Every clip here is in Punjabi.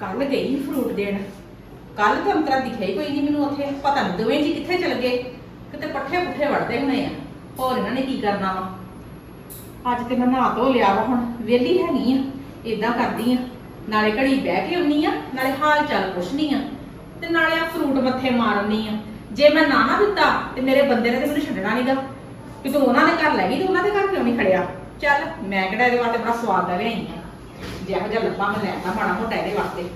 ਕੱਲ ਗਈ ਫਰੂਟ ਦੇਣ। ਕੱਲ ਤਾਂ ਅੰਤਰਾ ਦਿਖਿਆ ਹੀ ਕੋਈ ਨਹੀਂ ਮੈਨੂੰ ਉੱਥੇ। ਪਤਾ ਨਹੀਂ ਦੋਵੇਂ ਜੀ ਕਿੱਥੇ ਚਲ ਗਏ। ਕਿਤੇ ਪੱਠੇ ਪੁੱਠੇ ਵੜਦੇ ਹੋਣੇ ਆ। ਹੋਰ ਇਹਨਾਂ ਨੇ ਕੀ ਕਰਨਾ ਵਾ? ਅੱਜ ਤੇ ਮੈਂ ਨਹਾ ਧੋ ਲਿਆ ਵਾ ਹੁਣ। ਵਿਹਲੀ ਹੈਗੀ ਆ। ਇਦਾਂ ਕਰਦੀ ਆ। ਨਾਲੇ ਘੜੀ ਬਹਿ ਕੇ ਆਉਣੀ ਆ। ਨਾਲੇ ਹਾਲ ਚਾਲ ਪੁੱਛਣੀ ਆ। ਤੇ ਨਾਲੇ ਆ ਫਰੂਟ ਮੱਥੇ ਮਾਰਨੀ ਆ। ਜੇ ਮੈਂ ਨਾ ਨਾ ਦਿੱਤਾ, ਤੇ ਮੇਰੇ ਬੰਦੇ ਨੇ ਤੇ ਮੈਨੂੰ ਛੱਡਣਾ ਨਹੀਂਗਾ ਕਿ ਤੂੰ ਉਹਨਾਂ ਦੇ ਘਰ ਲੈ ਗਈ ਤੇ ਉਹਨਾਂ ਦੇ ਘਰ ਕਿਉਂ ਨਹੀਂ ਖੜਿਆ? ਚੱਲ, ਮੈਂ ਕਿਹੜਾ ਇਹਦੇ ਵਾਸਤੇ ਬੜਾ ਸਵਾਦ ਦਾ ਲਿਆਈ ਆ। ਜਿਹੋ ਜਿਹਾ ਲੱਭਾ ਮੈਂ ਲੈਣਾ ਮਾੜਾ ਮੋਟਾ ਇਹਦੇ ਵਾਸਤੇ।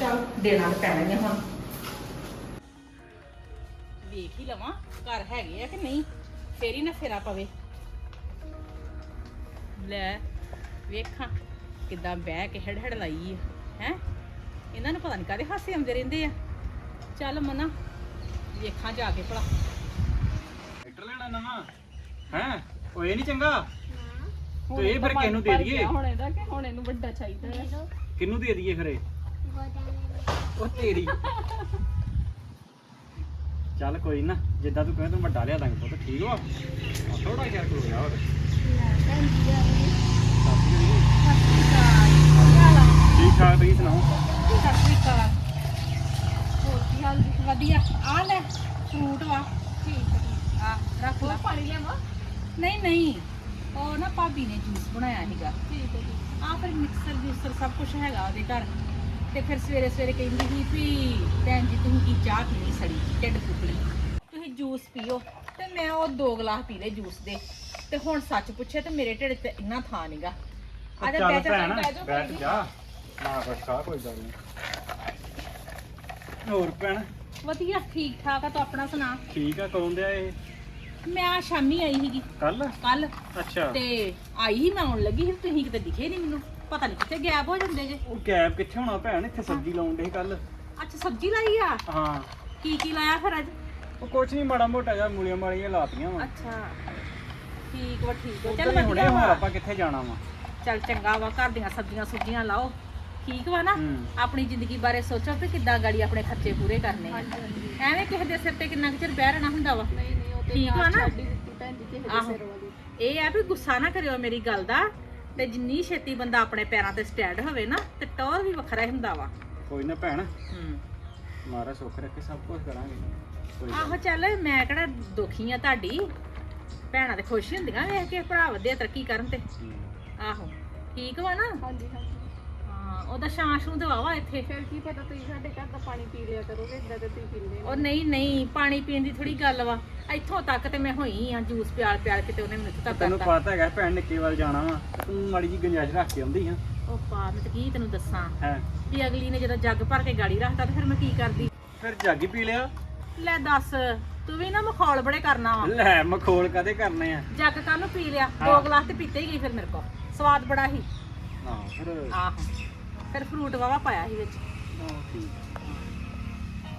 ਚੱਲ ਦੇਣਾ ਤੇ ਪੈਣਾ ਹੀ ਆ ਹੁਣ। ਵੇਖ ਹੀ ਲਵਾਂ ਘਰ ਹੈਗੇ ਆ ਕਿ ਨਹੀਂ ਫੇਰ ਹੀ ਨਾ ਫੇਰਾ ਪਵੇ। ਲੈ ਵੇਖਾਂ ਕਿਦਾਂ ਬਹਿ ਕੇ ਹੜ ਹੜ ਲਾਈ ਆ ਹੈ? ਇਹਨਾਂ ਨੂੰ ਪਤਾ ਨਹੀਂ ਕਾਦੇ ਹਾਸੇ ਆਉਂਦੇ ਰਹਿੰਦੇ ਆ। ਚੱਲ ਮਨਾ ਵੇਖਾਂ ਜਾ ਕੇ ਭਲਾ। ਟਰੈਕਟਰ ਲੈਣਾ ਨਵਾਂ ਹੈ? ਉਹ ਇਹ ਨਹੀਂ ਚੰਗਾ? ਤੇ ਇਹ ਫਿਰ ਕਿਹਨੂੰ ਦੇ ਦਈਏ? ਹੁਣ ਇਹਦਾ ਕਿ ਹੁਣ ਇਹਨੂੰ ਵੱਡਾ ਚਾਹੀਦਾ ਹੈ ਕਿਹਨੂੰ ਦੇ ਦਈਏ ਫਿਰ ਇਹ? ਉਹ ਤੇਰੀ। ਚੱਲ ਕੋਈ ਨਾ ਜਿੱਦਾਂ ਤੂੰ ਕਹੇ ਤੂੰ ਵੱਡਾ ਲਿਆ ਦਾਂਗੇ ਪੁੱਤ ਠੀਕ ਵਾ? ਥੋੜਾ ਜਿਹਾ ਕਰੋ ਯਾਰ ਠੀਕ ਠਾਕ ਤੁਸੀਂ ਸੁਣਾਓ? ਵਧੀਆ। ਆ ਲੈ ਫਰੂਟ ਵਾ। ਆ ਰੱਖ ਲੈ। ਪਾਣੀ ਲਿਆਵਾਂ? ਨਹੀਂ ਨਹੀਂ। ਉਹ ਨਾ ਭਾਬੀ ਨੇ ਜੂਸ ਬਣਾਇਆ ਸੀਗਾ। ਠੀਕ ਹੈ ਜੀ। ਆ ਫਿਰ ਮਿਕਸਰ ਜੂਸਰ ਸਭ ਕੁਝ ਹੈਗਾ ਉਹਦੇ ਘਰ। ਤੇ ਫਿਰ ਸਵੇਰੇ ਸਵੇਰੇ ਕਹਿੰਦੀ ਸੀ ਵੀ ਭੈਣ ਜੀ ਤੁਸੀਂ ਕੀ ਚਾਹ ਪੀਣੀ ਸੜੀ ਢਿੱਡ ਫੁੱਕਣੀ ਤੁਸੀਂ ਜੂਸ ਪੀਓ ਤੇ ਮੈਂ ਉਹ ਦੋ ਗਲਾਸ ਪੀ ਲਏ ਜੂਸ ਦੇ। ਤੇ ਹੁਣ ਸੱਚ ਪੁੱਛੇ ਤੇ ਮੇਰੇ ਢਿੱਡ 'ਚ ਇੰਨਾ ਥਾਂ ਨਹੀਂਗਾ ਆ ਜਾ ਚੱਲ ਜਾ ਭੈਣ ਜਾ ਬੈਠ ਜਾ। ਨਾ ਕੁਛ ਖਾ ਕੋਈ ਗੱਲ ਨਹੀਂ ਹੋਰ ਭੈਣ? ਵਧੀਆ ਠੀਕ ਠਾਕ ਆ ਤੂੰ ਆਪਣਾ ਸੁਣਾ? ਠੀਕ ਆ ਕਦੋਂ ਦੇ ਆਏ ਮੈਂ ਆ ਸ਼ਾਮੀ ਆਈ ਸੀਗੀ। ਕੱਲ? ਕੱਲ। ਅੱਛਾ। ਤੇ ਆਈ ਸੀ ਮੈਂ ਆਉਣ ਲੱਗੀ ਸੀ ਤੁਸੀਂ ਕਿਤੇ ਦਿਖੇ ਨਹੀਂ ਮੈਨੂੰ। ਪਤਾ ਨਹੀਂ ਕਿੱਥੇ ਗਾਇਬ ਹੋ ਜਾਂਦੇ ਜੇ। ਉਹ ਕੈਬ ਕਿੱਥੇ ਹੋਣਾ ਭੈਣ? ਇੱਥੇ ਸਬਜ਼ੀ ਲਾਉਣ ਦੇ ਕੱਲ ਅੱਛਾ ਸਬਜ਼ੀ ਲਾਈ ਆ? ਹਾਂ। ਕੀ ਕੀ ਲਾਇਆ ਫਿਰ ਅੱਜ? ਉਹ ਕੁਛ ਨਹੀਂ ਮਾੜਾ ਮੋਟਾ ਜਿਹਾ ਮੂਲੀਆਂ ਮਾਲੀਆਂ ਲਾਤੀਆਂ ਵਾ। ਅੱਛਾ। ਠੀਕ ਵਾ ਠੀਕ ਵਾ। ਚੱਲ ਹੁਣੇ ਵਧੀਆ ਹੋਰ ਵਾ ਆਪਾਂ ਕਿੱਥੇ ਜਾਣਾ ਵਾ। ਚੱਲ ਚੰਗਾ ਵਾ ਘਰ ਦੀਆਂ ਸਬਜ਼ੀਆਂ ਸੁਬਜ਼ੀਆਂ ਲਾਓ। ਠੀਕ ਵਾ ਨਾ। ਆਪਣੀ ਜ਼ਿੰਦਗੀ ਬਾਰੇ ਸੋਚੋ ਕਿ ਕਿੱਦਾਂ ਗਾੜੀ ਆਪਣੇ ਖਰਚੇ ਪੂਰੇ ਕਰਨੇ ਐਵੇਂ ਕਿਸੇ ਦੇ ਸਿਰ ਤੇ ਕਿੰਨਾ ਕੁ ਚਿਰ ਬਹਿ ਰਹਿਣਾ ਹੁੰਦਾ ਵਾ। ਠੀਕ ਵਾ ਨਾ? ਹੀ ਆਹੋ। ਇਹ ਆ ਵੀ ਗੁੱਸਾ ਨਾ ਕਰਿਓ ਮੇਰੀ ਗੱਲ ਦਾ ਤੇ ਜਿੰਨੀ ਛੇਤੀ ਬੰਦਾ ਆਪਣੇ ਪੈਰਾਂ ਤੇ ਸਟੈਂਡ ਹੋਵੇ ਨਾ ਤੇ ਟੌਰ ਵੀ ਵੱਖਰਾ ਹੀ ਹੁੰਦਾ ਵਾ। ਕੋਈ ਨਾ ਭੈਣ ਹੂੰ। ਮਾਰਾ ਸੁੱਖ ਰੱਖੇ ਸਭ ਕੁਝ ਕਰਾਂਗੇ। ਕੋਈ ਗੱਲ ਆਹੋ ਚੱਲ ਮੈਂ ਕਿਹੜਾ ਦੁਖੀ ਆ ਤੁਹਾਡੀ? ਭੈਣਾਂ ਤੇ ਖੁਸ਼ ਹੁੰਦੀਆਂ ਵੇਖ ਕੇ ਭਰਾ ਵਧੀਆ ਤਰੱਕੀ ਕਰਨ ਤੇ। ਨਹੀਂ। ਆਹੋ ਠੀਕ ਵਾ ਨਾ? ਹਾਂਜੀ ਹਾਂਜੀ। ਹਾਂ ਉਹਦਾ ਸ਼ਾਂਸ਼ ਨੂੰ ਦਵਾਵਾ ਇੱਥੇ। ਫਿਰ ਕੀ ਪਤਾ ਤੁਸੀਂ ਸਾਡੇ ਘਰ ਦਾ ਪਾਣੀ ਪੀ ਲਿਆ ਕਰੋਗੇ ਇਦਾਂ ਤੇ ਤੁਸੀਂ ਪੀਂਦੇ ਉਹ ਨਹੀਂ। ਨਹੀਂ ਪਾਣੀ ਪੀਣ ਦੀ ਥੋੜੀ ਗੱਲ ਵਾ। ਇੱਥੋਂ ਤੱਕ ਤੇ ਮੈਂ ਹੋਈ ਆ ਜੂਸ ਪਿਆਲ ਪਿਆਲ ਕੇ ਤੇ ਉਹਨੇ ਮੈਨੂੰ ਤਾਂ ਤੈਨੂੰ ਕਰਤਾ ਪਤਾ ਹੈਗਾ ਭੈਣ ਨਿੱਕੇ ਵੱਲ ਜਾਣਾ ਵਾ ਤੂੰ ਮਾੜੀ ਜੀ ਗੁੰਜਾਇਸ਼ ਰੱਖ ਕੇ ਆਉਂਦੀ ਹਾਂ ਉਹ ਪਾ ਮੈਂ ਤੇ ਕੀ ਤੈਨੂੰ ਦੱਸਾਂ। ਹੈ। ਵੀ ਅਗਲੀ ਨੇ ਜਦੋਂ ਜੱਗ ਭਰ ਕੇ ਗਾੜੀ ਰੱਖਤਾ ਤੇ ਫਿਰ ਮੈਂ ਕੀ ਕਰਦੀ? ਫਿਰ ਜੱਗ ਹੀ ਪੀ ਲਿਆ। ਲੈ ਦੱਸ ਤੂੰ ਵੀ ਨਾ ਮਖੌਲ ਬੜੇ ਕਰਨਾ ਵਾ। ਲੈ ਮਖੋਲ ਕਦੇ ਕਰਨੇ ਆ? ਜੱਗ ਕਾਹਨੂੰ ਪੀ ਲਿਆ ਦੋ ਹਾਂ। ਗਲਾਸ ਤੇ ਪੀਤੇ ਹੀ ਗਈ ਫਿਰ ਮੇਰੇ ਕੋਲ। ਸਵਾਦ ਬੜਾ ਸੀ ਹਾਂ ਫਿਰ ਆਹੋ। ਫਿਰ ਫਰੂਟ ਵਾਵਾ ਪਾਇਆ ਸੀ ਵਿੱਚ। ਹਾਂ, ਠੀਕ।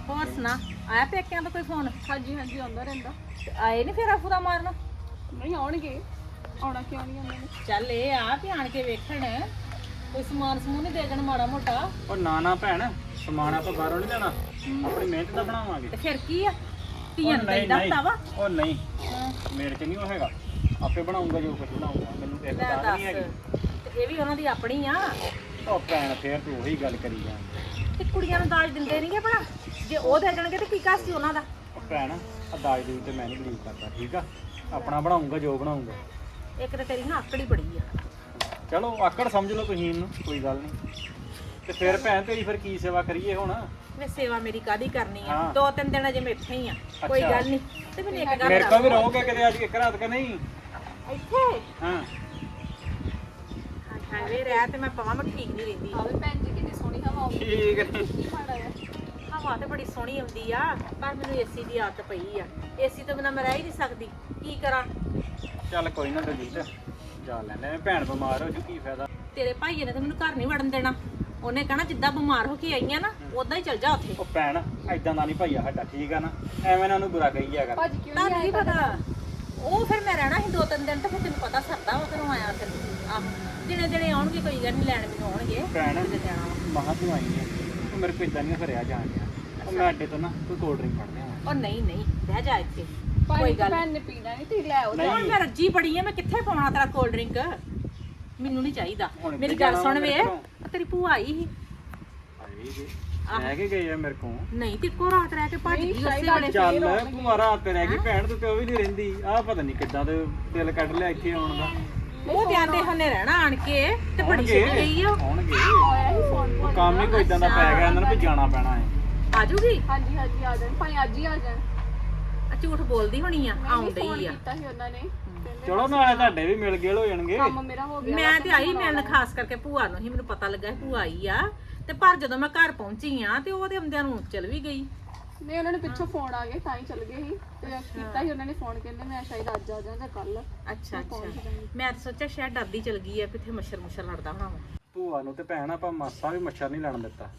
ਹੋਰ ਸੁਣਾ? ਆਇਆ ਪੇਕਿਆਂ ਦਾ ਕੋਈ ਫੋਨ ਹਾਂਜੀ ਹਾਂਜੀ ਆਉਂਦਾ ਰਹਿੰਦਾ। ਆਏ ਨਹੀਂ ਫੇਰਾ ਫੂਰਾ ਮਾਰਨ? ਨਹੀਂ ਆਉਣਗੇ। ਆਉਣਾ ਕਿਉਂ ਨਹੀਂ ਉਹਨਾਂ ਨੇ? ਚੱਲ ਇਹ ਆ ਵੀ ਆਣ ਕੇ ਵੇਖਣ। ਕੋਈ ਸਮਾਨ ਸਮੂਹ ਨਹੀਂ ਦੇ ਦੇਣ ਮਾੜਾ ਮੋਟਾ। ਉਹ ਨਾ ਨਾ ਭੈਣ ਸਮਾਨ ਆਪਾਂ ਬਾਹਰੋਂ ਨਹੀਂ ਲੈਣਾ। ਆਪਣੀ ਮਿਹਨਤ ਦਾ ਬਣਾਵਾਂਗੇ। ਤੇ ਫਿਰ ਕੀ ਆ? ਧੀਆਂ ਨੂੰ ਨਹੀਂ ਦੇਈਦਾ ਹੁੰਦਾ ਵਾ? ਉਹ ਨਹੀਂ। ਮੇਰੇ ਚ ਨਹੀਂ ਉਹ ਹੈਗਾ। ਆਪੇ ਬਣਾਉਂਗਾ ਜੋ ਕੁਝ ਬਣਾਉਂਗਾ। ਮੈਨੂੰ ਤੇ ਲੈ ਪਤਾ ਨਹੀਂ ਹੈਗੀ। ਦੱਸ ਤੇ ਇਹ ਵੀ ਉਹਨਾਂ ਦੀ ਆਪਣੀ ਆ। ਉਹ ਭੈਣ ਫੇਰ ਤੂੰ ਉਹੀ ਗੱਲ ਕਰੀ ਜਾਂ ਤੇ ਕੁੜੀਆਂ ਨੂੰ ਦਾਜ ਦਿੰਦੇ ਨਹੀਂਗੇ ਭਲਾ? ਉਹ ਦੇ ਦੇਣਗੇ ਤੇ ਕੀ ਕਾਸੀ ਉਹਨਾਂ ਦਾ। ਉਹ ਭੈਣ ਆ ਦਾਜ ਤੇ ਮੈਂ ਨਹੀਂ ਬਲੀਵ ਕਰਦਾ ਠੀਕ ਆ? ਆਪਣਾ ਬਣਾਉਂਗਾ ਜੋ ਬਣਾਉਂਗਾ। ਇੱਕ ਤੇ ਤੇਰੀ ਨਾ ਆਕੜੀ ਬੜੀ ਆ। ਚਲੋ ਆਕੜ ਸਮਝ ਲਓ ਤੁਸੀਂ ਇਹਨੂੰ ਕੋਈ ਗੱਲ ਨਹੀਂ ਤੇ ਫਿਰ ਭੈਣ ਤੇਰੀ ਫਿਰ ਕੀ ਸੇਵਾ ਕਰੀਏ ਹੁਣ? ਵੇ ਸੇਵਾ ਮੇਰੀ ਕਾਦੀ ਕਰਨੀ ਆ? ਹਾਂ। ਦੋ ਤਿੰਨ ਦਿਨ ਅਜੇ ਮੈਂ ਇੱਥੇ ਹੀ ਆ ਕੋਈ ਅੱਛਾ। ਗੱਲ ਨਹੀਂ ਤੇ ਮੈਨੂੰ ਇੱਕ ਗੱਲ ਮੇਰੇ ਕੋਲ ਵੀ ਦੱਸ। ਰਹੋਗੇ ਕਿਤੇ ਅੱਜ ਇੱਕ ਰਾਤ ਕਿ ਨਹੀਂ? ਇੱਥੇ? ਹਾਂ। ਹਾਏ ਵੇ ਰਹਿ ਤੇ ਮੈਂ ਪਵਾਂ ਮੈਂ ਠੀਕ ਨਹੀਂ ਰਹਿੰਦੀ। ਆਵੇ ਭੈਣ ਜੀ ਕਿੰਨੀ ਸੋਹਣੀ ਹਵਾ ਆਉਂਦੀ। ਠੀਕ। ਨੇ ਕੀ ਮਾੜਾ ਹੈ ਸੋਹਣੀ ਆਉਂਦੀ ਆ ਪਰ ਮੈਨੂੰ ਏਸੀ ਦੀ ਆਦਤ ਪਈ ਆ। ਏਸੀ ਤੋਂ ਬਿਨਾ ਮੈਂ ਰਹਿ ਹੀ ਨਹੀਂ ਸਕਦੀ। ਕੀ ਕਰਾਂ? ਚੱਲ ਕੋਈ ਨਾ ਦਲਜੀਤ ਜਾ ਲੈਂਦੇ ਆ ਭੈਣ ਬਿਮਾਰ ਹੋ ਜੂ ਕੀ ਫਾਇਦਾ? ਤੇਰੇ ਭਾਈਏ ਨੇ ਤਾਂ ਮੈਨੂੰ ਘਰ ਨਹੀਂ ਵੜਨ ਦੇਣਾ। ਉਹਨੇ ਕਹਣਾ ਜਿੱਦਾਂ ਬਿਮਾਰ ਹੋ ਕੇ ਆਈਆਂ ਨਾ ਉਦਾਂ ਹੀ ਚਲ ਜਾ ਉੱਥੇ। ਉਹ ਭੈਣ ਐਦਾਂ ਦਾ ਨਹੀਂ ਭਾਈਆ ਸਾਡਾ ਠੀਕ ਆ ਨਾ? ਐਵੇਂ ਨਾ ਉਹਨੂੰ ਬੁਰਾ ਕਹੀ ਜਾ ਕਰ ਭਾਜੀ ਕਿਉਂ ਨਹੀਂ ਨਹੀਂ ਪਤਾ? ਉਹ ਫਿਰ ਮੈਂ ਰਹਿਣਾ ਸੀ ਦੋ ਤਿੰਨ ਦਿਨ ਤਾਂ ਫਿਰ ਤੈਨੂੰ ਪਤਾ ਸਰਦਾ ਵਾ ਕਦੋਂ ਆਇਆ ਫਿਰ। ਆਹ ਦਿਨੇ ਦਿਨੇ ਆਉਣਗੇ ਕੋਈ ਗੱਲ ਨਹੀਂ ਲੈਣ ਮੈਨੂੰ ਆਉਣਗੇ। ਭੈਣ ਕਿਤੇ ਜਾਣਾ ਵਾ। ਮਹਾਂ ਤੂੰ ਆਈ ਹੈ ਉਹ ਮੇਰੇ ਕੋਲ ਇਦਾਂ ਨਹੀਂ ਫਰਿਆ ਜਾਣ ਡਿਆ। ਉਹ ਮੈਂ ਅੱਡੇ ਤੋਂ ਨਾ ਕੋਈ ਕੋਲਡ ਡਰਿੰਕ ਫੜ ਲਿਆ ਉਹ ਨਹੀਂ ਨਹੀਂ ਬਹਿ ਜਾ ਇੱਥੇ। ਕੋਈ ਗੱਲ ਭੈਣ ਨੇ। ਪੀਣਾ ਨਹੀਂ ਤੁਸੀਂ ਲੈ ਆਓ ਨਹੀਂ। ਹੁਣ ਮੈਂ ਰੱਜੀ ਬੜੀ ਆ ਮੈਂ ਕਿੱਥੇ ਪਾਉਣਾ ਤੇਰਾ ਕੋਲਡ ਡਰਿੰਕ ਮੈਨੂੰ ਨਹੀਂ ਚਾਹੀਦਾ। ਹੁਣ ਮੇਰੀ ਗੱਲ ਜਾਣਾ ਸੁਣ ਮੇਰੇ ਵੇ ਘਰੋਂ। ਆਹ ਤੇਰੀ ਭੂਆ ਆਈ ਸੀ। ਗਈ ਜੇ ਲੈ ਕੇ ਗਏ ਆ ਮੇਰੇ ਕੋਲ। ਨਹੀਂ ਤੇ ਇੱਕੋ ਰਾਤ ਰਹਿ ਕੇ ਭੱਜ ਨਹੀਂ, ਗਈ ਸ਼ਾਇਦ ਉਸੇ ਵੇਲੇ। ਚੱਲ ਰਾਤ ਤੇ ਰਹਿ ਗਈ ਭੈਣ ਤੂੰ ਤੇ ਉਹ ਵੀ ਨਹੀਂ ਰਹਿੰਦੀ। ਆਹ ਪਤਾ ਨਹੀਂ ਕਿੱਦਾਂ ਦੇ ਦਿਲ ਕੱਢ ਲਿਆ ਇੱਥੇ ਆਉਣ ਦਾ। ਉਹ ਤੇ ਆਂਦੇ ਹਨੇ ਰਹਿਣਾ ਆਣ ਕੇ ਤੇ ਬੜੀ ਛੇਤੀ ਗਈ ਆ। ਆਉਣਗੇ। ਆਇਆ ਸੀ ਫੋਨ ਉਹ ਕੰਮ ਹੀ ਕੋਈ ਇਦਾਂ ਦਾ ਪੈ ਗਿਆ ਇਹਨਾਂ ਨੂੰ ਵੀ ਜਾਣਾ ਪੈਣਾ ਹੈ। ਆ ਜੂਗੀ ਹਾਂਜੀ ਹਾਂਜੀ ਆ ਜਾਣ। ਭਾਈ ਅੱਜ ਹੀ ਆ ਜਾਣ। ਆ ਝੂਠ ਬੋਲਦੀ ਹੋਣੀ ਆ ਆਉਣ ਡਈ ਆ। ਕੀਤਾ ਸੀ ਉਹਨਾਂ ਨੇ। ਕਹਿੰਦੇ ਚਲੋ ਨਾਲੇ ਤੁਹਾਡੇ ਵੀ ਮਿਲ ਗਏ ਹੋ ਜਾਣਗੇ। ਕੰਮ ਮੇਰਾ ਹੋ ਗਿਆ ਮੈਂ ਤੇ ਆਈ ਮਿਲਣ ਖਾਸ ਕਰਕੇ ਭੂਆ ਨੂੰ ਹੀ ਮੈਨੂੰ ਪਤਾ ਲੱਗਾ ਸੀ ਭੂਆ ਆਈ ਆ। ਤੇ ਪਰ ਜਦੋਂ ਮੈਂ ਘਰ ਪਹੁੰਚੀ ਆ ਤੇ ਉਹਦੇ ਆਉਂਦਿਆਂ ਨੂੰ ਚਲ ਵੀ ਗਈ। ਨਹੀਂ ਉਹਨਾਂ ਨੇ ਪਿੱਛੋਂ ਫੋਨ ਆ ਗਏ ਤਾਂ ਹੀ ਚੱਲ ਗਏ ਸੀ। ਤੇ ਕੀਤਾ ਸੀ ਉਹਨਾਂ ਨੇ ਫੋਨ ਕਹਿੰਦੇ ਮੈਂ ਸ਼ਾਇਦ ਅੱਜ ਆ ਜਾਵਾਂ ਜਾਂ ਕੱਲ ਅੱਛਾ ਅੱਛਾ। ਮੈਂ ਤਾਂ ਸੋਚਿਆ ਸ਼ਾਇਦ ਡਰਦੀ ਚਲ ਗਈ ਆ ਕਿੱਥੇ ਮੱਛਰ ਮੁੱਛਰ ਲੜਦਾ ਹੋਣਾ ਵਾ। ਭੂਆ ਨੂੰ ਤੇ ਭੈਣ ਆਪਾਂ ਮਾਸਾ ਵੀ ਮੱਛਰ ਨਹੀਂ ਲੜਨ ਦਿੱਤਾ।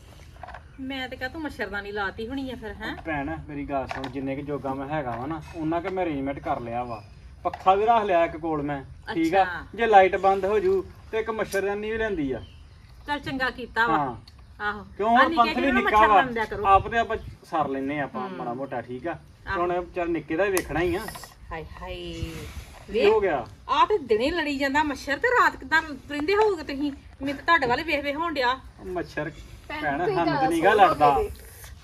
ਮੈਂ ਤੇ ਕਹਾਂ ਤੂੰ ਮੱਛਰਦਾਨੀ ਲਾਤੀ ਹੋਣੀ ਆ ਫਿਰ ਹੈ? ਭੈਣ ਮੇਰੀ ਗੱਲ ਸੁਣ ਜਿੰਨੇ ਕਿ ਜੋਗਾ ਮੈਂ ਹੈਗਾ ਵਾ ਨਾ ਉਹਨਾਂ ਕਿ ਮੈਂ ਅਰੇਂਜਮੈਂਟ ਕਰ ਲਿਆ ਵਾ। ਪੱਖਾ ਵੀ ਰੱਖ ਲਿਆ ਇੱਕ ਕੋਲ ਮੈਂ ਠੀਕ ਆ? ਅੱਛਾ। ਜੇ ਲਾਈਟ ਬੰਦ ਹੋ ਜੂ ਤੇ ਇੱਕ ਮੱਛਰਦਾਨੀ ਵੀ ਲੈਂਦੀ ਆ। ਚਲ ਚੰਗਾ ਕੀਤਾ ਵਾ। ਹਾਂ। ਆਹੋ। ਕਿਉਂ? ਆਹ ਹੁਣ ਨਿੱਕੇ ਪੰਥ ਵੀ ਜਿਹੇ ਨੂੰ ਨਿੱਕਾ ਮੱਛਰ ਵਾ ਲੜਦਿਆ ਕਰੋ। ਆਪ ਤੇ ਆਪਾਂ ਸਰ ਲੈਨੇ ਆਪਾਂ ਮਾੜਾ ਮੋਟਾ ਠੀਕ ਆ? ਤੇ ਹੁਣ ਚੱਲ ਨਿੱਕੇ ਦਾ ਹੀ ਵੇਖਣਾ ਹੀ ਆ। ਹਾਏ ਹਾਏ। ਕੀ ਵੇਖ ਹੋ ਗਿਆ? ਆ ਤੇ ਦਿਨੇ ਲੜੀ ਜਾਂਦਾ ਮੱਛਰ ਤੇ ਰਾਤ ਕਿਦਾਂ ਪਰਿੰਦੇ ਹੋਊਗੇ ਤੁਸੀਂ? ਮੈਂ ਤਾਂ ਤੁਹਾਡੇ ਵਾਲੇ ਵੇਖ ਵੇਖ ਹੋਣ ਡਿਆ। ਮੱਛਰ ਭੈਣ, ਭੈਣ ਤੁਸੀਂ ਹੰਦ ਜ਼ਿਆਦਾ ਨੀਗਾ ਸੋਹਲ ਹੋ ਲੜਦਾ ਗਏ।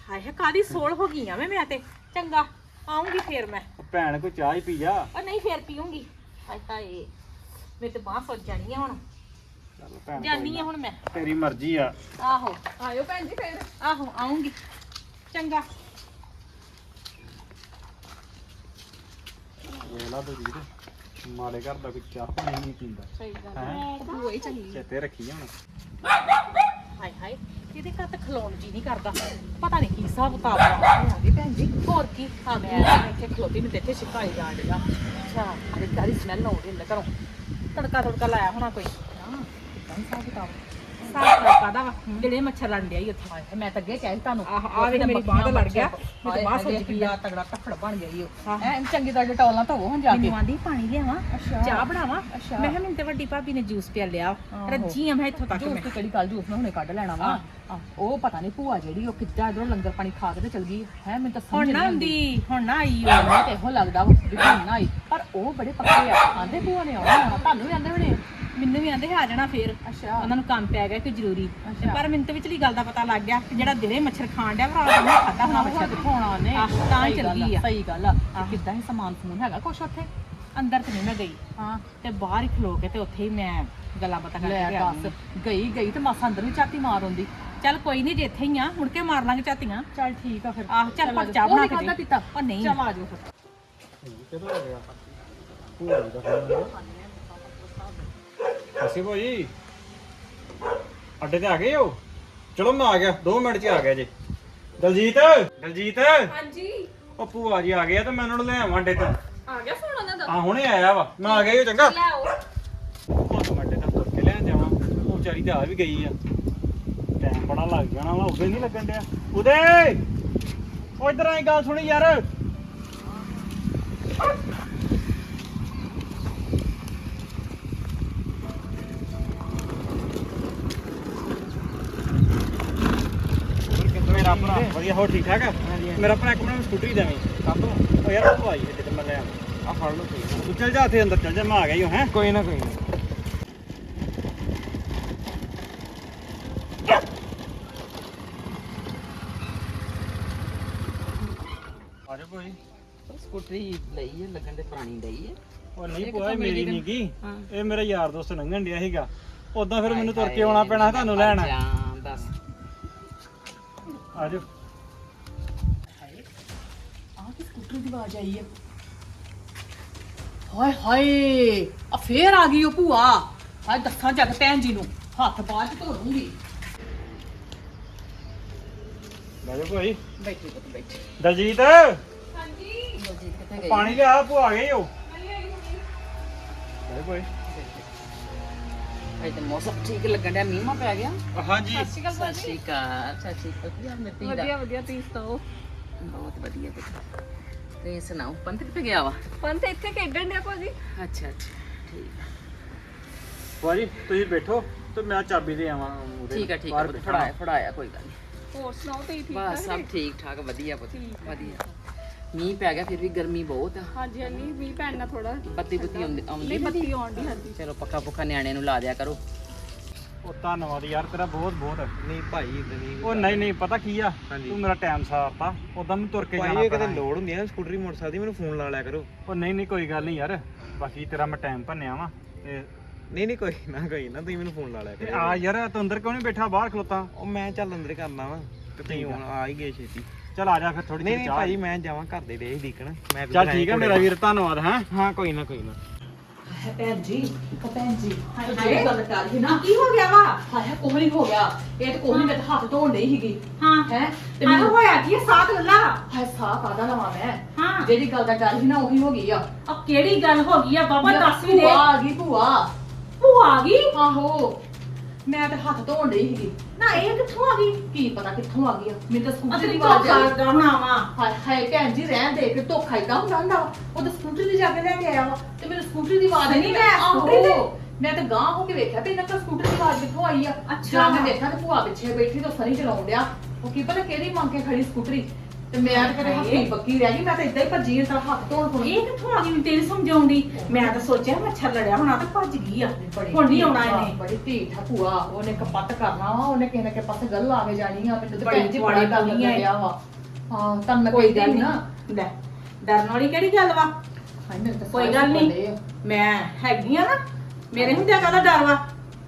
ਹਾਏ ਹਾਏ ਕਾਦੀ ਸੋਲ ਹੋ ਗਈ ਆ ਮੈਂ ਮੈਂ ਤੇ। ਚੰਗਾ ਆਉਂਗੀ ਫੇਰ ਮੈਂ। ਭੈਣ ਕੋਈ ਚਾਹ ਹੀ ਪੀ ਜਾ। ਉਹ ਨਹੀਂ ਫੇਰ ਪੀਉਂਗੀ। ਹਾਏ ਹਾਏ ਮੇਰੇ ਤੇ ਬਾਹ ਸੁੱਜ ਜਾਣੀ ਆ ਹੁਣ। ਚੱਲ ਭੈਣ ਜਾਨੀ ਆ ਹੁਣ ਮੈਂ। ਤੇਰੀ ਮਰਜ਼ੀ ਆ। ਆਹੋ। ਆਇਓ ਭੈਣ ਜੀ ਫੇਰ। ਆਹੋ ਆਉਂਗੀ। ਚੰਗਾ। ਵੇਲਾ ਤੂੰ ਜੀ ਮਾੜੇ ਘਰ ਦਾ ਕੋਈ ਚਾਹ ਪਾਣੀ ਨਹੀਂ ਪੀਂਦਾ। ਸਹੀ ਗੱਲ ਹੈ? ਹੀ ਚੰਗੀ ਚੇਤੇ ਰੱਖੀ ਹੁਣ। ਹਾਏ ਹਾਏ। ਇਹਦੇ ਘਰ ਤਾਂ ਖਲੋਣ ਜੀ ਨਹੀਂ ਕਰਦਾ? ਪਤਾ ਨਹੀਂ ਕੀ ਹਿਸਾਬ ਕਿਤਾਬ ਆ ਹੋਣਗੇ ਭੈਣ ਜੀ। ਹੋਰ ਕੀ? ਆ ਮੈਂ ਇੱਥੇ ਖਲੋਤੀ ਨੂੰ ਤੇ ਇੱਥੇ ਸ਼ਿਕਾਈ ਜਾਣ ਡਿਆ। ਅੱਛਾ ਅਰੇ ਕਾਰੀ ਸਮੈਲ ਆਉਂਦੀ ਹੁੰਦੀ ਘਰੋਂ। ਤੜਕਾ ਤੜਕਾ ਲਾਇਆ ਹੋਣਾ ਕੋਈ। ਹਾਂ, ਕਿਦਾਂ ਹਿਸਾਬ ਕਿਤਾਬ? ਸਾਫ਼ ਕਾਦਾ ਵਾ ਜਿਹੜੇ ਮੱਛਰ ਲੜਨ ਡਿਆ ਈ ਉੱਥੇ। ਮੈਂ ਤਾਂ ਅੱਗੇ ਕਹਿ ਸੀ ਤੁਹਾਨੂੰ ਆਹ ਆ ਵੇਖ ਮੇਰੀ ਬਾਂਹ ਤੇ ਲੜ ਗਿਆ ਮੈਂ ਤੇ ਬਾਂਹ ਸੁੱਜ ਗਈ ਆ। ਤਗੜਾ ਟੱਫੜ ਬਣ ਗਈ ਉਹ। ਆਹ। ਐ ਚੰਗੀ ਤਰ੍ਹਾਂ ਡਟੋਲਾਂ ਧੋਵੋ ਹੁਣ ਜਾ ਕੇ। ਮੈਨੂੰ ਆਂਦੀ ਪਾਣੀ ਲਿਆਵਾਂ ਅੱਛਾ। ਚਾਹ ਬਣਾਵਾਂ? ਅੱਛਾ। ਮੈਂ ਕਿਹਾ ਮੈਨੂੰ ਤੇ ਵੱਡੀ ਭਾਬੀ ਨੇ ਜੂਸ ਪਿਆ ਲਿਆ। ਆਹੋ। ਰੱਜੀ ਆ ਮੈਂ ਇੱਥੋਂ ਤੱਕ ਜੂਸ ਮੈਂ। ਤੇ ਕਿਹੜੀ ਗੱਲ ਜੂਸ ਮੈਂ ਹੁਣੇ ਕੱਢ ਲੈਣਾ ਵਾ। ਆਹ, ਉਹ ਪਤਾ ਨਹੀਂ ਭੂਆ ਜਿਹੜੀ ਉਹ ਕਿੱਦਾਂ ਇਧਰੋਂ ਲੰਗਰ ਪਾਣੀ ਖਾ ਕੇ ਤੇ ਚਲ ਗਈ। ਹੈ ਮੈਨੂੰ ਤਾਂ ਸਮਝ ਹੁਣ ਨਹੀਂ ਨਾ ਆਉਂਦੀ। ਆਉਂਦੀ ਹੁਣ ਨਾ ਆਈ। ਉਹ ਮੈਨੂੰ ਤੇ ਇਹੋ ਲੱਗਦਾ ਵਾ ਵੀ ਭੂਆ ਨਾ ਆਈ। ਪਰ ਉਹ ਬੜੇ ਪੱਕੇ ਆ ਆਂਦੇ ਭੂਆ ਨੇ ਆਉਣਾ ਆਉਣਾ। ਤੁਹਾਨੂੰ ਵੀ ਆਂਦੇ ਬਣੇ ਮੈਨੂੰ ਵੀ ਆਂਦੇ ਆ ਜਾਣਾ ਫੇਰ। ਅੱਛਾ। ਉਹਨਾਂ ਨੂੰ ਕੰਮ ਪੈ ਗਿਆ ਕੋਈ ਜ਼ਰੂਰੀ। ਤੇ ਅੱਛਾ। ਪਰ ਮੈਨੂੰ ਤੇ ਵਿਚਲੀ ਗੱਲ ਦਾ ਪਤਾ ਲੱਗ ਗਿਆ ਕਿ ਜਿਹੜਾ ਦਿਨੇ ਮੱਛਰ ਖਾਣ ਡਿਆ ਭਰਾ ਉਹਨੇ ਖਾਦਾ ਹੋਣਾ ਮੱਛਾ ਮੱਛਰ। ਕਿੱਥੋਂ ਆਉਣਾ ਨੇ ਆਹ, ਤਾਂ ਹੀ ਸਹੀ ਚਲ ਗੱਲ ਗਈ ਆ। ਸਹੀ ਗੱਲ ਆ। ਤੇ ਕਿੱਦਾਂ ਹੀ ਸਮਾਨ ਸਮੂਨ ਹੈਗਾ ਕੁਛ ਉੱਥੇ? ਅੰਦਰ ਤੇ ਨਹੀਂ ਮੈਂ ਗਈ। ਹਾਂ। ਤੇ ਬਾਹਰ ਹੀ ਖਲੋ ਕੇ ਤੇ ਉੱਥੇ ਹੀ ਮੈਂ ਗੱਲਾਂ ਬਾਤਾਂ ਕਰਕੇ ਲੈ ਆ ਦੱਸ। ਗਈ ਗਈ ਤੇ ਮਾਸਾ ਅੰਦਰ ਵੀ ਚਾਤੀ ਮਾਰ ਆਉਂਦੀ। ਚੱਲ ਕੋਈ ਨਹੀਂ ਜੇ ਇੱਥੇ ਹੀ ਆ ਮੁੜ ਕੇ ਮਾਰ ਲਾਂਗੇ ਝਾਤੀਆਂ। ਚੱਲ ਠੀਕ ਆ ਫਿਰ। ਆਹ ਚੱਲ ਪਰ ਆ ਚਾਹ। ਬਣਾ ਕੇ ਦੇ। ਪੀਤਾ। ਉਹ ਨਹੀਂ। ਚੱਲ ਆ ਜਾਓ ਫਿਰ ਕਿਦੋਂ ਹੋ ਗਿਆ? ਭੂਆ ਜੀ ਦਾ ਫੋਨ ਅਸੀਂ ਭਾਜੀ ਅੱਡੇ ਤੇ ਆ ਗਏ ਹੋ? ਚਲੋ ਮੈਂ ਆ ਗਿਆ 2 ਮਿੰਟ ਚ ਆ ਗਿਆ ਜੇ। ਦਲਜੀਤ ਦਲਜੀਤ। ਹਾਂਜੀ। ਉਹ ਭੂਆ ਜੀ ਆ ਗਏ ਆ ਤੇ ਮੈਂ ਉਹਨਾਂ ਨੂੰ ਲੈ ਆਵਾਂ ਅੱਡੇ ਤੋਂ। ਆ ਗਿਆ ਫੋਨ ਉਹਨਾਂ ਦਾ? ਆ ਹੁਣੇ ਆਇਆ ਵਾ। ਮੈਂ ਆ ਗਿਆ ਓ, ਚੰਗਾ। ਲੈ ਆਓ। ਤੋਂ ਅੱਡੇ ਤੋਂ ਤੁਰ ਕੇ ਲੈਣ ਜਾਵਾਂ। ਉਹ ਵਿਚਾਰੀ ਤਾਂ ਆ ਵੀ ਗਈ ਆ। ਟਾਈਮ ਬੜਾ ਲੱਗ ਜਾਣਾ ਵਾ ਉਹਦੇ ਨਹੀਂ ਲੱਗਣ ਡਿਆ। ਉਦੇ! ਉਹ ਇਧਰ ਆਈ ਗੱਲ ਸੁਣੀ ਯਾਰ। ਮੇਰਾ ਭਰਾ। ਵਧੀਆ ਹੋ ਠੀਕ ਠਾਕ ਆ? ਮੇਰਾ ਭਰਾ ਇੱਕ ਮਿੰਟ ਸਕੂਟਰੀ ਦੇਵੇਂ। ਕਾਹਤੋਂ? ਉਹ ਯਾਰ ਉਹ ਆਈ ਹੈ ਤੇ ਮੈਂ ਲੈ ਆ ਫੜ ਲਓ ਤੂੰ ਚੱਲ ਜਾ ਉੱਥੇ ਅੰਦਰ ਚੱਲ ਜਾ ਮੈਂ ਆ ਗਿਆ ਹੀ ਹੈ? ਕੋਈ ਨਾ ਕੋਈ ਨਾ। ਕੋਈ ਸਕੂਟਰੀ ਲਈ ਹੈ ਲੱਗਣ ਤੇ ਪੁਰਾਣੀ ਲਈ ਹੈ ਉਹ ਨਹੀਂ ਪੋਇਆ ਮੇਰੀ ਨਹੀਂ ਕੀ ਇਹ ਮੇਰਾ ਯਾਰ ਦੋਸਤ ਲੰਘਣ ਡਿਆ ਸੀਗਾ। ਉਦਾਂ ਫਿਰ ਮੈਨੂੰ ਤੁਰ ਕੇ ਆਉਣਾ ਪੈਣਾ ਤੁਹਾਨੂੰ ਲੈਣ। ਆ ਜਾਂ ਦੱਸ ਜਾਓ। ਆਹ ਕੀ ਸਕੂਟਰੀ ਦੀ ਆਵਾਜ਼ ਆਈ ਹੈ। ਹਾਏ ਹਾਏ ਆ ਫੇਰ ਆ ਗਈ ਉਹ ਭੂਆ। ਹਾਏ ਦੱਸਾਂ ਜੱਗ ਭੈਣ ਜੀ ਨੂੰ ਹੱਥ ਬਾਅਦ ਚ ਧੋ ਲੂੰਗੀ ਲੈ ਜਾ ਭਾਈ। ਬੈਠੀ ਪੁੱਤ ਬੈਠੀ। ਦਲਜੀਤ। ਬਲਜੀਤ ਕਿੱਥੇ ਗਈ? ਪਾਣੀ ਲਿਆ ਭੂਆ ਆ ਗਏ ਹੋ ਲੈ ਭਾਈ। ਅੱਜ ਤਾਂ ਮੌਸਮ ਠੀਕ ਲੱਗਣ ਡਿਆ ਮੀਂਹ ਮਾ ਪੈ ਗਿਆ। ਹਾਂਜੀ। ਸਤਿ ਸ਼੍ਰੀ ਅਕਾਲ ਸਤਿ ਸ਼੍ਰੀ ਅਕਾਲ ਵਧੀਆ ਮਿੱਟੀ ਦਾ ਵਧੀਆ ਵਧੀਆ ਤੁਸੀਂ ਸੁਣਾਓ? ਬਹੁਤ ਵਧੀਆ ਪੁੱਤ ਤੇ ਸੁਣਾਓ ਪੰਥ ਕਿੱਥੇ ਗਿਆ ਵਾ? ਪੰਤ ਇੱਥੇ ਖੇਡਣ ਡਿਆ ਭਾਜੀ। ਅੱਛਾ ਅੱਛਾ ਠੀਕ ਆ। ਭਾਜੀ ਤੁਸੀਂ ਬੈਠੋ ਤੇ ਮੈਂ ਚਾਬੀ ਦੇ ਆਵਾਂ ਉਹਦੇ ਠੀਕ ਆ ਠੀਕ ਆ ਬਾਹਰ ਪੁੱਤ, ਬੈਠਾ ਫੜਾਇਆ ਫੜਾਇਆ ਕੋਈ ਗੱਲ ਨਹੀਂ ਹੋਰ ਸੁਣਾਓ ਤੁਸੀਂ ਠੀਕ ਬਸ ਠਾਕ ਸਭ ਠੀਕ ਠਾਕ ਵਧੀਆ ਪੁੱਤ ਵਧੀਆ। ਮੀਂਹ ਪੈ ਗਿਆ ਫਿਰ ਵੀ ਗਰਮੀ ਬਹੁਤ ਆ। ਹਾਂਜੀ ਹਾਂਜੀ ਵੀ ਭੈਣ ਨਾਲ ਥੋੜਾ ਬੱਤੀ ਬੁੱਤੀ ਆਉਂਦੀ ਆਉਂਦੀ ਨਹੀਂ ਬੱਤੀ ਆਉਣ ਦੀ ਹਾਂਜੀ। ਚਲੋ ਪੱਕਾ ਪੁੱਕਾ ਨਿਆਣੇ ਨੂੰ ਲਾ ਦਿਆ ਕਰੋ। ਉਹ ਧੰਨਵਾਦ ਯਾਰ ਤੇਰਾ ਬਹੁਤ ਬਹੁਤ ਨਹੀਂ ਭਾਈ ਇਦਾਂ ਨਹੀਂ ਉਹ ਨਹੀਂ ਨਹੀਂ ਪਤਾ ਕੀ ਆ? ਹਾਂਜੀ। ਤੂੰ ਮੇਰਾ ਟਾਈਮ ਸਾਰਤਾ। ਉਦੋਂ ਮੈਂ ਤੁਰ ਕੇ ਭਾਈ ਜਾਣਾ ਇਹ ਕਦੇ ਪੈਣਾ। ਲੋੜ ਹੁੰਦੀ ਆ ਸਕੂਟਰੀ ਮੋਟਰਸਾਈਕਲ ਦੀ ਮੈਨੂੰ ਫੋਨ ਲਾ ਲਿਆ ਕਰੋ। ਉਹ ਨਹੀਂ ਨਹੀਂ ਕੋਈ ਗੱਲ ਨਹੀਂ ਯਾਰ। ਬਾਕੀ ਤੇਰਾ ਮੈਂ ਟਾਈਮ ਭੰਨਿਆ ਵਾ ਤੇ ਨਹੀਂ ਨਹੀਂ ਕੋਈ ਨਾ ਕੋਈ ਨਾ ਤੁਸੀਂ ਮੈਨੂੰ ਫੋਨ ਲਾ ਲਿਆ ਤੇ ਕਰੋ। ਆ ਯਾਰ ਤੂੰ ਅੰਦਰ ਕਿਉਂ ਨਹੀਂ ਬੈਠਾ? ਬਾਹਰ ਖਲੋਤਾ। ਉਹ ਮੈਂ ਚੱਲ ਅੰਦਰ ਕਰਨਾ ਵਾ ਤੇ ਤੁਸੀਂ। ਹੁਣ ਆ ਹੀ ਗਏ ਛੇਤੀ। ਚੱਲ ਆ ਜਾ ਫਿਰ ਥੋੜੀ ਨਹੀਂ ਜਿਹੀ ਨਹੀਂ ਭਾਈ ਮੈਂ ਜਾਵਾਂ ਘਰ ਦੇ ਦੇ ਦੇਖਣ ਮੈਂ ਵੀ ਚੱਲ ਠੀਕ ਹੈ ਮੇਰਾ ਵੀਰ ਧੰਨਵਾਦ ਹੈ? ਹਾਂ ਕੋਈ ਨਾ ਕੋਈ ਨਾ। ਹੈ ਭੈਣ ਜੀ ਭੈਣ ਜੀ। ਹਾਏ ਹਾਏ। ਗੱਲ ਕਰ ਰਹੀ ਨਾ ਕੀ ਹੋ ਗਿਆ ਵਾ? ਹਾਏ ਕੋਹ ਨਹੀਂ ਹੋ ਗਿਆ। ਇਹ ਤਾਂ ਕੋਹ ਨਹੀਂ ਮੇਰੇ ਹੱਥ ਧੋਣ ਨਹੀਂ ਸੀਗੀ। ਹਾਂ। ਹੈ? ਤੇ ਮੈਨੂੰ ਹੋਇਆ ਕੀ? ਸਾਥ ਲੱਲਾ? ਹਾਏ ਸਾਹ ਕਾਦਾ ਲਵਾਂ ਮੈਂ? ਹਾਂ। ਜਿਹੜੀ ਗੱਲ ਦਾ ਡਰ ਸੀ ਨਾ ਉਹੀ ਹੋ ਗਈ ਆ। ਆ ਕਿਹੜੀ ਗੱਲ ਹੋ ਗਈ ਆ? ਬਾਬਾ ਦੱਸ ਵੀ ਦੇ। ਭੂਆ ਆ ਗਈ ਭੂਆ। ਭੂਆ ਆ ਗਈ? ਆਹੋ। ਮੈਂ ਤਾਂ ਹੱਥ ਧੋਣ ਨਹੀਂ ਸੀਗੀ। ਨਾ ਇਹ ਕਿੱਥੋਂ ਆ ਗਈ? ਕੀ ਪਤਾ ਕਿੱਥੋਂ ਆ ਗਈ ਆ। ਮੈਨੂੰ ਤਾਂ ਸਕੂਟਰ ਦੀ ਆਵਾਜ਼ ਕਰਨਾ ਵਾ। ਹਾਏ ਹਾਏ ਭੈਣ ਜੀ ਰਹਿਣ ਦੇ ਕਿ ਧੋਖਾ ਹੀ ਹੁੰਦਾ ਹੁੰਦਾ ਵਾ। ਉਹ ਤਾਂ ਸਕੂਟਰ ਦੀ ਜਾ ਕੇ ਲੈ ਕੇ ਆਇਆ ਵਾ। ਤੇ ਮੈਨੂੰ ਸਕੂਟਰ ਦੀ ਆਵਾਜ਼ ਨਹੀਂ ਮੈਂ। ਸਕੂਟਰੀ ਤੇ? ਮੈਂ ਤਾਂ ਗਾਂ ਹੋ ਕੇ ਵੇਖਿਆ ਤੇ ਇਹਨਾਂ ਕੋਲ ਸਕੂਟਰ ਦੀ ਆਵਾਜ਼ ਕਿੱਥੋਂ ਆਈ ਆ। ਅੱਛਾ। ਜਾਂ ਮੈਂ ਦੇਖਿਆ ਤੇ ਭੂਆ ਪਿੱਛੇ ਬੈਠੀ ਤਾਂ ਸਨੀ ਚਲਾਉਣ ਡਿਆ। ਉਹ ਕੀ ਪਤਾ ਕਿਹੜੀ ਮੰਗ ਕੇ ਖੜੀ ਸਕੂਟਰੀ। ਤੇ ਮੈਂ ਤਾਂ ਕਦੇ ਹਾਏ। ਹੱਥੀ ਪੱਕੀ ਰਹਿ ਗਈ ਮੈਂ ਤਾਂ ਇਦਾਂ ਹੀ ਭੱਜੀ ਤਾਂ ਹੱਥ ਧੋਣ ਕੋਲ ਇਹ ਕਿੱਥੋਂ ਆ ਗਈ ਮੈਨੂੰ ਤੇਰੀ ਸਮਝਾਉਂਦੀ ਮੈਂ ਤਾਂ ਸੋਚਿਆ ਮੱਛਰ ਲੜਿਆ ਹੋਣਾ ਤੇ ਭੱਜ ਗਈ ਆ ਹੁਣ ਨਹੀਂ ਆਉਣਾ ਇਹਨੇ ਬੜੀ ਢੀਠ ਆ ਭੂਆ ਉਹਨੇ ਕਪੱਤ ਕਰਨਾ ਵਾ ਉਹਨੇ ਕਿਸੇ ਨਾ ਕਿਸੇ ਪਾਸੇ ਗੱਲ ਆ ਕੇ ਜਾਣੀ ਆ ਮੈਨੂੰ ਤੇ ਬੜੀ ਭੈਣ ਜੀ ਪੁਆੜੀ ਬੜਾ ਆ ਇਹ। ਲੱਗਿਆ ਵਾ ਹਾਂ ਤਾਂ ਮੈਂ ਕੋਈ ਗੱਲ ਨਾ ਨਹੀਂ ਲੈ ਡਰਨ ਵਾਲੀ ਕਿਹੜੀ ਗੱਲ ਵਾ ਹਾਏ ਮੇਰੇ ਤਾਂ ਕੋਈ ਸਾਰੇ ਗੱਲ ਨਹੀਂ। ਆ। ਮੈਂ ਹੈਗੀ ਆ ਨਾ ਮੇਰੇ ਹੁੰਦਿਆ ਕਾਹਦਾ ਡਰ ਵਾ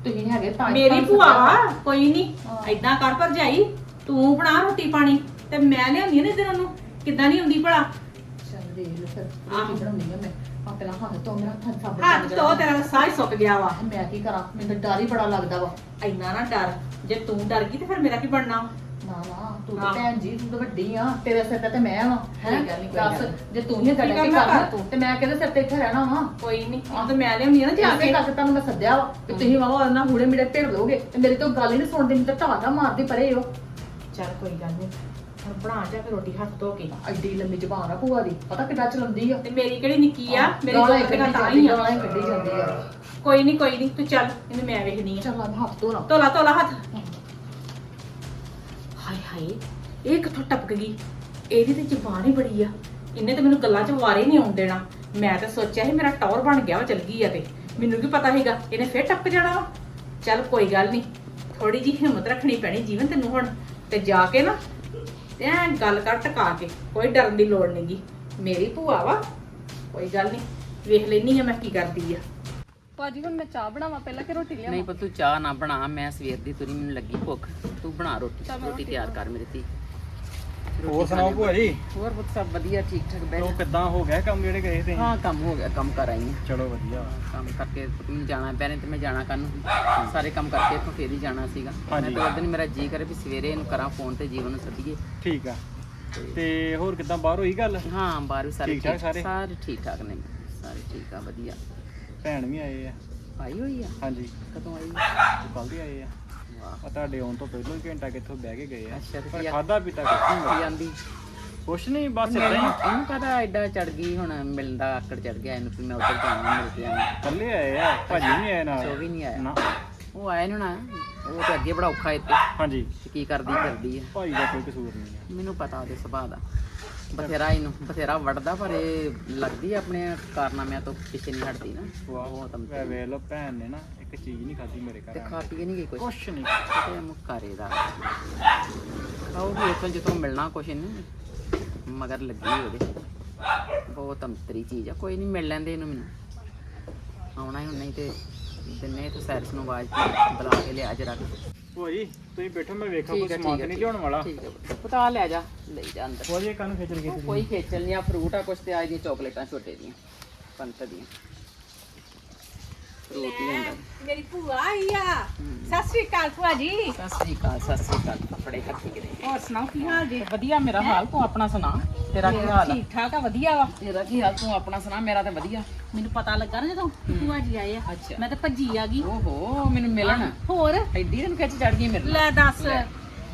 ਤੁਸੀਂ ਨਹੀਂ ਹੈਗੇ ਤਾਂ ਹੀ ਮੇਰੀ ਤੁਹਾਨੂੰ ਭੂਆ। ਵਾ ਕੋਈ ਨਹੀਂ ਹਾਂ। ਐਦਾਂ ਕਰ ਭਰਜਾਈ ਤੂੰ ਬਣਾ ਰੋਟੀ ਪਾਣੀ ਤੇ ਮੈਂ ਲਿਆਉਂਦੀ ਆ ਨਾ ਇਧਰ ਉਹਨੂੰ। ਕਿੱਦਾਂ ਨਹੀਂ ਹੁੰਦੀ ਭਲਾ? ਚੱਲ ਦੇ ਲੋ ਫਿਰ। ਆਹੋ। ਰੋਟੀ ਬਣਾਉਣੀ ਆ ਮੈਂ। ਆ ਪਹਿਲਾਂ ਹੱਥ ਤੋਂ ਮੇਰਾ ਹੱਥ ਸਾਬਣ ਹੱਥ ਤੋਂ ਤੇਰਾ ਸਾਹ ਹੀ ਸੁੱਕ ਗਿਆ ਵਾ। ਮੈਂ ਕੀ ਕਰਾਂ? ਮੈਨੂੰ ਤਾਂ ਡਰ ਹੀ ਬੜਾ ਲੱਗਦਾ ਵਾ। ਇੰਨਾ ਨਾ ਡਰ। ਜੇ ਤੂੰ ਡਰ ਗਈ ਤੇ ਫਿਰ ਮੇਰਾ ਕੀ ਬਣਨਾ? ਨਾ ਨਾ ਤੂੰ ਤਾਂ। ਭੈਣ ਜੀ ਤੂੰ ਤਾਂ ਵੱਡੀ ਆ। ਤੇਰੇ ਸਿਰ ਤੇ ਤੇ ਮੈਂ ਵਾਂ ਕੋਈ ਗੱਲ ਨੀ, ਕੋਈ ਦੱਸ ਗੱਲ ਨੀ। ਜੇ ਤੂੰ ਹੀ ਗੱਡੀ ਕਰਨਾ ਕਰਨਾ? ਕਰ ਤੂੰ। ਤੇ ਮੈਂ ਕਿਹਦੇ ਸਿਰ ਤੇ ਇੱਥੇ ਰਹਿਣਾ ਵਾ? ਕੋਈ ਨਹੀਂ ਤੇ ਮੈਂ ਲਿਆਉਂਦੀ ਆ ਨਾ ਜਾ ਕੇ। ਕਰਕੇ ਤੁਹਾਨੂੰ ਮੈਂ ਸੱਦਿਆ ਵਾ ਕਿ ਤੁਸੀਂ ਵਾਵਾ ਨਾਲ ਹੁੜੇ ਮਿੜੇ ਭਿੜ ਲੋਗੇ ਤੇ ਮੇਰੀ ਤੋਂ ਗੱਲ ਹੀ ਨਹੀਂ ਸੁਣਦੇ ਮੈਨੂੰ ਤਾਂ ਢਾਗਾ ਮਾਰਦੇ ਪਰੇ ਹੋ। ਚੱਲ ਕੋਈ ਗੱਲ ਨਹੀਂ ਹੁਣ ਬਣਾ ਜਾ ਕੇ ਰੋਟੀ ਹੱਥ ਧੋ ਕੇ। ਐਡੀ ਲੰਮੀ ਜ਼ਬਾਨ ਆ ਭੂਆ ਦੀ ਪਤਾ ਕਿੱਦਾਂ ਚਲਾਉਂਦੀ ਆ? ਤੇ ਮੇਰੀ ਕਿਹੜੀ ਨਿੱਕੀ ਆ? ਮੇਰੀ ਗਾਲਾਂ ਹੀ ਕੱਢੀ ਤਾਂ ਹੀ ਆ। ਗਾਲਾਂ ਹੀ ਕੱਢੀ ਜਾਂਦੀ ਆ। ਕੋਈ ਨਹੀਂ ਕੋਈ ਨਹੀਂ ਤੂੰ ਚੱਲ ਇਹਨੂੰ ਮੈਂ ਵੇਖਣੀ ਆ। ਚੱਲ ਮੈਂ ਹੱਥ ਧੋਣਾ। ਤੋਲਾ ਤੋਲਾ ਹੱਥ। ਹਾਏ ਹਾਏ ਇਹ ਕਿੱਥੋਂ ਟਪਕ ਗਈ? ਇਹਦੀ ਤੇ ਜ਼ੁਬਾਨ ਹੀ ਬੜੀ ਆ। ਇਹਨੇ ਤੇ ਮੈਨੂੰ ਗੱਲਾਂ 'ਚ ਵਾਰੇ ਨਹੀਂ ਆਉਣ ਦੇਣਾ। ਮੈਂ ਤਾਂ ਸੋਚਿਆ ਸੀ ਮੇਰਾ ਟੌਰ ਬਣ ਗਿਆ ਵਾ ਚਲ ਗਈ ਆ ਤੇ। ਮੈਨੂੰ ਕੀ ਪਤਾ ਸੀਗਾ ਇਹਨੇ ਫੇਰ ਟਪਕ ਜਾਣਾ ਵਾ। ਚੱਲ ਕੋਈ ਗੱਲ ਨਹੀਂ ਥੋੜੀ ਜੀ ਹਿੰਮਤ ਰੱਖਣੀ ਪੈਣੀ ਜੀਵਨ ਤੈਨੂੰ ਹੁਣ। ਤੇ ਜਾ ਕੇ ਨਾ ਤੇ ਐਂ ਗੱਲ ਕਰ ਟਕਾ ਕੇ ਕੋਈ ਡਰਨ ਦੀ ਲੋੜ ਨਹੀਂਗੀ ਮੇਰੀ ਭੂਆ ਵਾ ਕੋਈ ਗੱਲ ਨਹੀਂ ਵੇਖ ਲੈਣੀ ਆ ਮੈਂ ਕੀ ਕਰਦੀ ਆ। ਭਾਜੀ ਹੁਣ ਮੈਂ ਚਾਹ ਬਣਾਵਾਂ ਪਹਿਲਾਂ ਕਿ ਰੋਟੀ ਨਹੀਂ ਲਿਆਵਾਂ ਪਰ ਤੂੰ ਚਾਹ ਨਾ ਬਣਾ ਮੈਂ ਸਵੇਰ ਦੀ ਤੁਰੀ ਮੈਨੂੰ ਲੱਗੀ ਭੁੱਖ। ਤੂੰ ਬਣਾ ਰੋਟੀ ਰੋਟੀ ਤਿਆਰ ਕਰ ਮੇਰੀ ਧੀ। ਹੋਰ ਸੁਣਾਓ ਭੂਆ ਜੀ? ਹੋਰ ਪੁੱਤ ਸਭ ਵਧੀਆ ਠੀਕ ਠਾਕ ਬੈਠ ਉਹ ਕਿੱਦਾਂ ਹੋ ਗਿਆ ਕੰਮ ਜਿਹੜੇ ਗਏ ਤੇ ਹਾਂ ਕੰਮ ਹੋ ਗਿਆ ਕੰਮ ਕਰ ਆਈ ਹਾਂ। ਚਲੋ ਵਧੀਆ। ਕੰਮ ਕਰਕੇ ਮੈਨੂੰ ਜਾਣਾ ਨਹੀਂ ਤੇ ਮੈਂ ਜਾਣਾ ਕੱਲ ਨੂੰ। ਸਾਰੇ ਕੰਮ ਕਰਕੇ ਇੱਥੋਂ ਫੇਰ ਹੀ ਜਾਣਾ ਸੀਗਾ। ਮੈਂ। ਤਾਂ ਦਿਨ ਮੇਰਾ ਜੀ ਕਰੇ ਵੀ ਸਵੇਰੇ ਇਹਨੂੰ ਕਰਾਂ ਫੋਨ ਤੇ ਜੀਵਨ ਨੂੰ ਸੱਦੀਏ। ਠੀਕ ਆ। ਤੇ ਹੋਰ ਕਿੱਦਾਂ ਬਾਹਰ ਹੋਈ ਗੱਲ? ਹਾਂ ਬਾਹਰ ਵੀ ਸਾਰੇ ਠੀਕ ਸਾਰੇ? ਠੀਕ ਠਾਕ ਨੇ। ਸਾਰੇ ਠੀਕ ਆ ਵਧੀਆ। ਭੈਣ ਵੀ ਆਏ ਆ। ਆਈ ਹੋਈ ਆ? ਹਾਂਜੀ। ਕਦੋਂ ਆਈ? ਕੱਲ ਦੀ ਆਏ ਆ। ਆ ਤੁਹਾਡੇ ਆਉਣ ਤੋਂ ਪਹਿਲਾਂ ਹੀ ਘੰਟਾ ਕਿੱਥੋਂ ਬਹਿ ਕੇ ਗਏ ਆ। ਅੱਛਾ, ਤੇ ਪਰ ਕੀ ਆ- ਖਾਦਾ ਪੀਤਾ ਕੁਛ ਨਹੀਂ ਕੀ ਹੋਇਆ। ਆਂਦੀ ਕੁਛ ਨਹੀਂ ਬਸ ਇਦਾਂ ਇਹਨੂੰ ਹੀ। ਇਹਨੂੰ ਕਹਦਾ ਐਡਾ ਚੜ ਗਈ ਹੁਣ ਮਿਲਣ ਦਾ ਆਕੜ ਚੜ ਗਿਆ ਇਹਨੂੰ ਵੀ ਮੈਂ ਉੱਧਰ ਜਾਣਾ ਮਿਲ ਕੇ ਆਵਾਂ ਕੱਲੇ ਆਏ ਆ ਭਾਜੀ ਨਹੀਂ ਆਏ ਨਾਲ। ਉਹ ਵੀ ਨਹੀਂ ਆਇਆ ਨਾ। ਉਹ ਆਇਆ ਨੀ ਨਾ ਉਹ ਤੇ ਅੱਗੇ ਬੜਾ ਔਖਾ ਇੱਥੇ। ਹਾਂਜੀ। ਤੇ ਕੀ ਕਰਦੀ ਫਿਰਦੀ ਆ। ਭਾਈ ਦਾ ਕੋਈ ਕਸੂਰ ਨਹੀਂ ਆ। ਮੈਨੂੰ ਪਤਾ ਉਹਦੇ ਸੁਭਾਅ ਦਾ। ਬਥੇਰਾ ਇਹਨੂੰ ਬਥੇਰਾ ਵੜਦਾ ਪਰ ਇਹ ਲੱਗਦੀ ਆ ਆਪਣੇ ਕਾਰਨਾਮਿਆਂ ਤੋਂ ਪਿੱਛੇ ਨਹੀਂ ਹਟਦੀ ਨਾ। ਵਾਹ ਉਹ ਤਾਂ ਵੇ ਵੇਖ ਲੋ ਭੈਣ ਨੇ ਨਾ ਇੱਕ ਚੀਜ਼ ਨਹੀਂ ਖਾਧੀ ਮੇਰੇ ਤੇ ਘਰ ਖਾ ਪੀ ਕੇ ਨਹੀਂ ਗਈ ਕੁਛ ਕੁਛ ਨਹੀਂ ਤੇ ਮੁਕਾਰੇ ਦਾ ਆਉ ਵੀ ਇੱਕ ਜਦੋਂ ਮਿਲਣਾ ਕੁਛ ਇਹਨੂੰ ਮਗਰ ਲੱਗੀ ਉਹਦੇ ਬਹੁਤ ਅੰਤਰੀ ਚੀਜ਼ ਆ ਕੋਈ ਨਹੀਂ ਮਿਲ ਲੈਂਦੇ ਇਹਨੂੰ ਮੈਨੂੰ ਆਉਣਾ ਹੀ ਹੁਣ ਨਹੀਂ ਤੇ ਦਿਨੇ ਤੇ ਸੈਰਸ ਨੂੰ ਆਵਾਜ਼ ਬੁਲਾ ਕੇ ਲਿਆ ਜਰਾ ਭਾਈ ਤੁਸੀਂ ਬੈਠੋ ਮੈਂ ਵੇਖਾਂ ਕੋਈ ਸਮਾਨ ਨਹੀਂ ਲਿਆਉਣ ਵਾਲਾ ਠੀਕ ਹੈ ਪਤਾ ਲੈ ਜਾ ਲੈ ਜਾ ਅੰਦਰ ਕੋਈ ਇਹ ਕਾਨੂੰ ਖੇਚਲ ਗਈ ਉਹ ਕੋਈ ਖੇਚਲ ਨਹੀਂ ਆ ਫਰੂਟ ਆ ਕੁਛ ਤੇ ਆ ਦੀਆਂ ਚਾਕਲੇਟਾਂ ਛੋਟੇ ਦੀਆਂ ਪੰਤ ਦੀਆਂ ਫਰੂਟ ਮੇਰੀ ਭੂਆ ਆਈ ਆ। ਸਤਿ ਸ੍ਰੀ ਅਕਾਲ ਭੂਆ ਜੀ। ਸਤਿ ਸ੍ਰੀ ਅਕਾਲ ਸਤਿ ਸ੍ਰੀ ਅਕਾਲ। ਕੱਪੜੇ ਹੱਥੀ ਕਿਤੇ। ਹੋਰ ਸੁਣਾਓ ਕੀ ਹਾਲ ਜੀ? ਵਧੀਆ ਮੇਰਾ ਹਾਲ ਤੂੰ ਆਪਣਾ ਸੁਣਾ? ਤੇਰਾ ਕੀ ਹਾਲ ਆ? ਠੀਕ ਠਾਕ ਆ ਵਧੀਆ ਵਾ? ਤੇਰਾ ਕੀ ਹਾਲ? ਤੂੰ ਆਪਣਾ ਸੁਣਾ ਮੇਰਾ ਤੇ ਵਧੀਆ। ਮੈਨੂੰ ਪਤਾ ਲੱਗਾ ਨਾ ਜਦੋਂ ਭੂਆ ਜੀ ਆਏ ਆ। ਅੱਛਾ। ਮੈਂ ਤਾਂ ਭੱਜੀ ਆ ਗਈ। ਓਹੋ ਮੈਨੂੰ ਮਿਲਣ। ਹੋਰ? ਐਡੀ ਦਿਨ ਖਿੱਚ ਚੜ ਗਈ ਮੇਰੇ ਨਾਲ। ਲੈ ਦੱਸ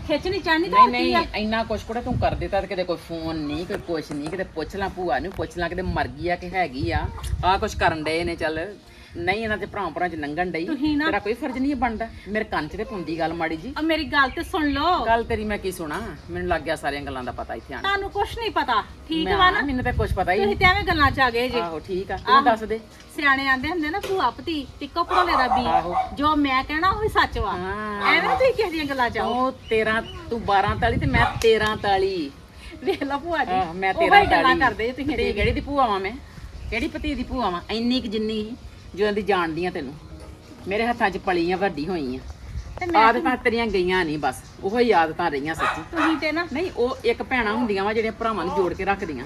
ਖਿੱਚਣੀ ਚਾਹਨੀ ਨਹੀਂ ਨਹੀਂ ਇੰਨਾ ਕੁਛ ਕੋੜਾ ਤੂੰ ਕਰ ਦਿੱਤਾ ਤੇ ਕਿਤੇ ਕੋਈ ਫੋਨ ਨਹੀਂ ਕੋਈ ਕੁਛ ਨਹੀਂ ਕਿਤੇ ਪੁੱਛ ਲਾਂ ਭੂਆ ਨੂੰ ਪੁੱਛ ਲਾਂ ਕਿਤੇ ਮਰ ਗਈ ਆ ਕਿ ਹੈਗੀ ਆ। ਆ ਕੁਛ ਕਰਨ ਡਏ ਨੇ ਚੱਲ। ਨਹੀਂ ਇਹਨਾਂ ਤੇ ਭਰਾ ਭਰਾ ਚ ਲੰਘਣ ਡਈ। ਤੁਸੀਂ ਨਾ- ਤੇਰਾ ਕੋਈ ਫਰਜ਼ ਨਹੀਂ ਬਣਦਾ। ਮੇਰੇ ਕੰਨ 'ਚ ਤੇ ਪੁੰਦੀ ਗੱਲ ਮਾੜੀ ਜੀ। ਆ ਮੇਰੀ ਗੱਲ ਤੇ ਸੁਣ ਲਓ। ਗੱਲ ਤੇਰੀ ਮੈਂ ਕੀ ਸੁਣਾ? ਮੈਨੂੰ ਲੱਗ ਗਿਆ ਸਾਰੀਆਂ ਗੱਲਾਂ ਦਾ ਪਤਾ ਇੱਥੇ ਆਣ। ਤੁਹਾਨੂੰ ਕੁਛ ਨਹੀਂ ਪਤਾ। ਠੀਕ ਵਾ ਨਾ? ਮੈਨੂੰ ਤੇ ਕੁਝ ਪਤਾ ਹੀ ਤੁਸੀਂ ਨਹੀਂ। ਤੇ ਐਵੇਂ ਗੱਲਾਂ ਚ ਆ ਗਏ ਜੇ। ਆਹੋ ਠੀਕ ਆ। ਤੂੰ। ਦੱਸ ਦੇ। ਸਿਆਣੇ ਆਂਦੇ ਹੁੰਦੇ ਨਾ ਭੂਆ ਭਤੀ ਟਿੱਕੋ ਭੋਲੇ ਦਾ ਆਹੋ। ਬੀ ਜੋ ਮੈਂ ਕਹਿਣਾ ਉਹ ਹੀ ਸੱਚ ਵਾ। ਹਾਂ। ਐਵੇਂ ਤੁਸੀਂ ਕਿਸੇ ਦੀਆਂ ਗੱਲਾਂ ਚ ਆਓ। ਉਹ 13 ਤੂੰ 12 ਤਾਲੀ ਤੇ ਮੈਂ 13 ਤਾਲੀ। ਵੇਖ ਲਾ ਭੂਆ ਜੀ। ਆਹ, ਮੈਂ ਉਹੀ 13 ਗੱਲਾਂ ਕਰਦੇ ਜੇ ਤੁਸੀਂ ਕਿਹੜੀ ਦੀ ਭੂਆ ਵਾਂ ਮੈਂ? ਕਿਹੜੀ ਪਤੀ ਦੀ ਭੂਆ ਵਾਂ? ਇੰਨੀ ਕਿ ਜਿੰਨੀ ਸੀ, ਜਦੋਂ ਦੀ ਜਾਣਦੀ ਆ ਤੈਨੂੰ। ਮੇਰੇ ਹੱਥਾਂ 'ਚ ਪਲੀ ਆ ਵੱਡੀ ਹੋਈ ਆ ਤੇ ਮੈਂ ਆਦਤਾਂ ਤੇਰੀਆਂ ਗਈਆਂ ਨਹੀਂ ਬਸ। ਉਹੋ ਹੀ ਆਦਤਾਂ ਰਹੀਆਂ ਸੱਚੀ। ਤੁਸੀਂ ਤੇ ਨਾ ਨਹੀਂ ਉਹ ਇੱਕ ਭੈਣਾਂ ਹੁੰਦੀਆਂ ਵਾ ਜਿਹੜੀਆਂ ਭਰਾਵਾਂ ਨੂੰ ਜੋੜ ਕੇ ਰੱਖਦੀਆਂ।